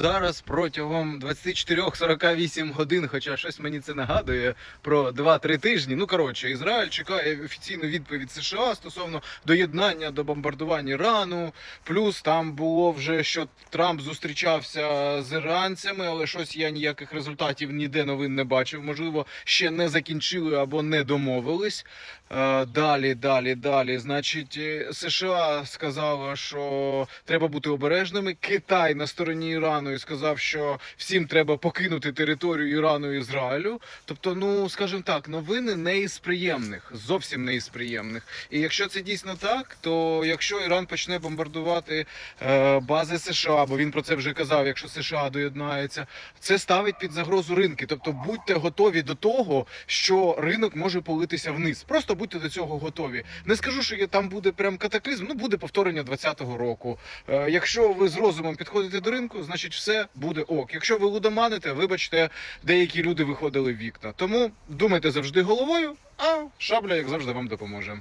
Зараз протягом 24-48 годин, хоча щось мені це нагадує про 2-3 тижні. Ну коротше, Ізраїль чекає офіційну відповідь США стосовно доєднання до бомбардування Ірану. Плюс там було вже що Трамп зустрічався з іранцями, але щось я ніяких результатів ніде новин не бачив. Можливо, ще не закінчили або не домовились. Е, Далі, далі, далі. Значить, е, США сказала, що треба бути обережними. Китай на стороні Ірану і сказав, що всім треба покинути територію Ірану і Ізраїлю. Тобто, ну скажімо так, новини не із приємних, зовсім не із приємних. І якщо це дійсно так, то якщо Іран почне бомбардувати е, бази США, бо він про це вже казав, якщо США доєднається, це ставить під загрозу ринки. Тобто будьте готові до того, що ринок може политися вниз. Просто будьте до цього готові. Не скажу, що там буде прям катаклізм, ну буде повторення 2020 року. Е, якщо ви з розумом підходите до ринку, значить все буде ок. Якщо ви лудоманите, вибачте, деякі люди виходили в вікна. Тому думайте завжди головою, а шабля, як завжди, вам допоможе.